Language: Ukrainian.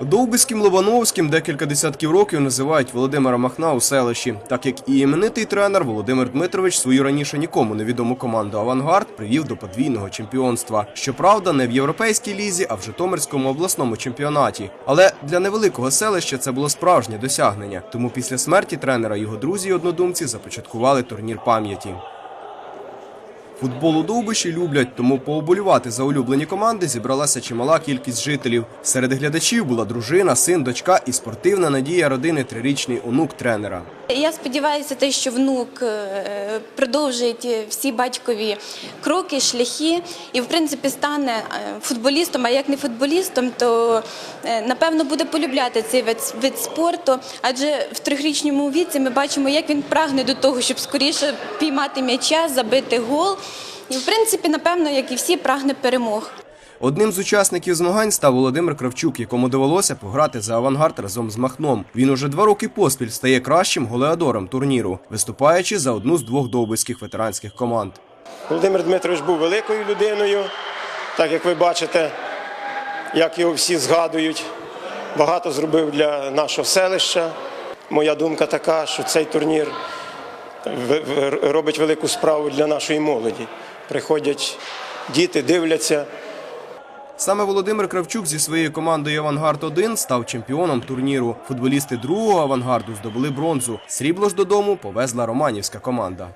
Довбиським Лобановським декілька десятків років називають Володимира Махна у селищі, так як і іменитий тренер Володимир Дмитрович свою раніше нікому невідому команду Авангард привів до подвійного чемпіонства. Щоправда, не в європейській лізі, а в Житомирському обласному чемпіонаті. Але для невеликого селища це було справжнє досягнення. Тому після смерті тренера його друзі й однодумці започаткували турнір пам'яті. Футбол у Довбиші люблять, тому пооболювати за улюблені команди зібралася чимала кількість жителів. Серед глядачів була дружина, син, дочка і спортивна надія родини трирічний онук тренера. Я сподіваюся, те, що внук е, продовжить всі батькові кроки, шляхи і, в принципі, стане е, футболістом. А як не футболістом, то е, напевно буде полюбляти цей вид, спорту. Адже в трьохрічному віці ми бачимо, як він прагне до того, щоб скоріше піймати м'яча, забити гол. І, в принципі, напевно, як і всі, прагне перемог. Одним з учасників змагань став Володимир Кравчук, якому довелося пограти за авангард разом з Махном. Він уже два роки поспіль стає кращим голеадором турніру, виступаючи за одну з двох довбиських ветеранських команд. Володимир Дмитрович був великою людиною, так як ви бачите, як його всі згадують. Багато зробив для нашого селища. Моя думка така, що цей турнір робить велику справу для нашої молоді. Приходять діти, дивляться. Саме Володимир Кравчук зі своєю командою Авангард 1 став чемпіоном турніру. Футболісти другого авангарду здобули бронзу. Срібло ж додому повезла романівська команда.